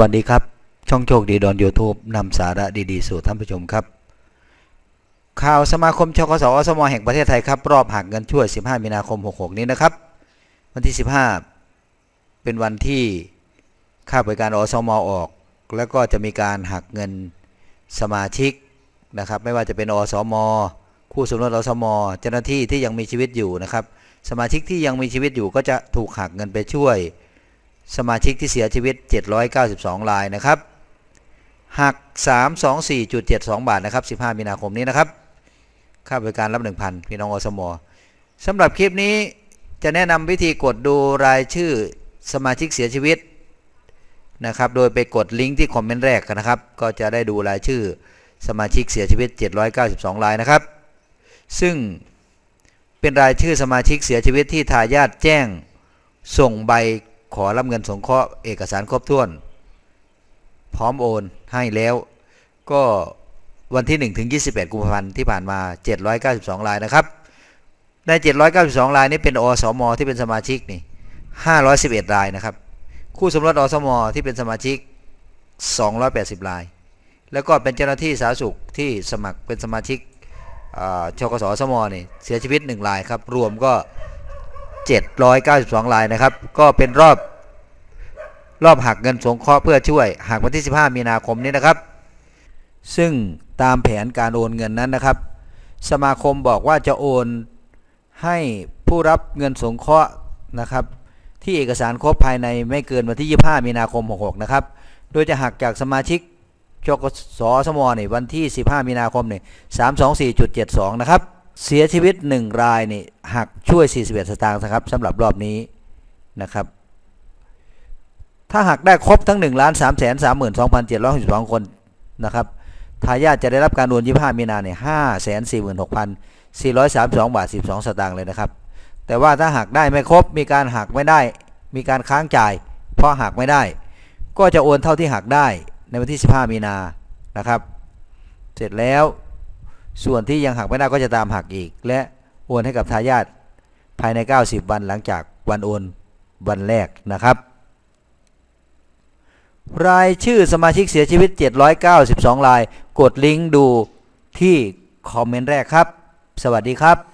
วัสดีครับ ช่องโชคดีดอน YouTube นำสาระดีๆ สู่ท่านผู้ชมครับ ข่าวสมาคมชกสอสมแห่งประเทศไทยครับ รอบหักเงินช่วย 15 มีนาคม 66 นี้นะครับ วันที่ 15 เป็นวันที่ค่าบริการอสมออก แล้วก็จะมีการหักเงินสมาชิกนะครับ ไม่ว่าจะเป็นอสม คู่สมรสอสม เจ้าหน้าที่ที่ยังมีชีวิตอยู่นะครับ สมาชิกที่ยังมีชีวิตอยู่ก็จะถูกหักเงินไปช่วย สมาชิกที่เสียชีวิต 792 รายนะครับหัก 324.72 บาทนะครับ 15 มีนาคมนี้นะครับ ค่าบริการรับ 1,000 พี่น้องอสมอสำหรับคลิปนี้จะแนะนำวิธีกดดูรายชื่อสมาชิกเสียชีวิตนะครับ โดยไปกดลิงก์ที่คอมเมนต์แรกนะครับ ก็จะได้ดูรายชื่อสมาชิกเสียชีวิต 792 รายนะครับ ซึ่งเป็นรายชื่อสมาชิกเสียชีวิตที่ทายาทแจ้งส่งใบ ขอรับเงินสงเคราะห์เอกสารครบถ้วน พร้อมโอนให้แล้ว ก็วันที่ 1 ถึง21กุมภาพันธ์ที่ผ่านมา 792 รายนะครับ ใน 792 รายนี้เป็นอสม ที่เป็นสมาชิกนี่ 511 รายนะครับ คู่สมรสอสม ที่เป็นสมาชิก 280 ราย แล้วก็เป็นเจ้าหน้าที่สาธารณสุขที่สมัครเป็นสมาชิกอ่าชกสสมนี่เสียชีวิต 1 รายครับ รวมก็ 792 รายนะครับ ก็เป็นรอบ รอบหักเงินสงเคราะห์เพื่อช่วยหักวันที่ 15 มีนาคมนี้นะครับ ซึ่งตามแผนการโอนเงินนั้นนะครับ สมาคมบอกว่าจะโอนให้ผู้รับเงินสงเคราะห์นะครับที่เอกสารครบภายในไม่เกินวันที่ 25 มีนาคม 66 นะครับ โดยจะหักจากสมาชิกชกสสมนี่วันที่ 15 มีนาคมนี่324.72 นะครับ เสียชีวิต 1 รายนี่หักช่วย 41 สตางค์นะครับสำหรับรอบนี้นะครับ ถ้าหักได้ครบทั้ง1ล้าน3 3 2 7 6 2 คนนะครับทายาทจะได้รับการโอน25 มีนาเนี่ย546,432 บาท 12 สตางค์เลยนะครับ แต่ว่าถ้าหักได้ไม่ครบ มีการหักไม่ได้ มีการค้างจ่าย เพราะหักไม่ได้ ก็จะโอนเท่าที่หักได้ในวันที่ 15 มีนานะครับ เสร็จแล้วส่วนที่ยังหักไม่ได้ก็จะตามหักอีก และโอนให้กับทายาทภายใน 90 วันหลังจากวันโอนวันแรกนะครับ รายชื่อสมาชิกเสียชีวิต 792 ราย กดลิงก์ดูที่คอมเมนต์แรกครับ สวัสดีครับ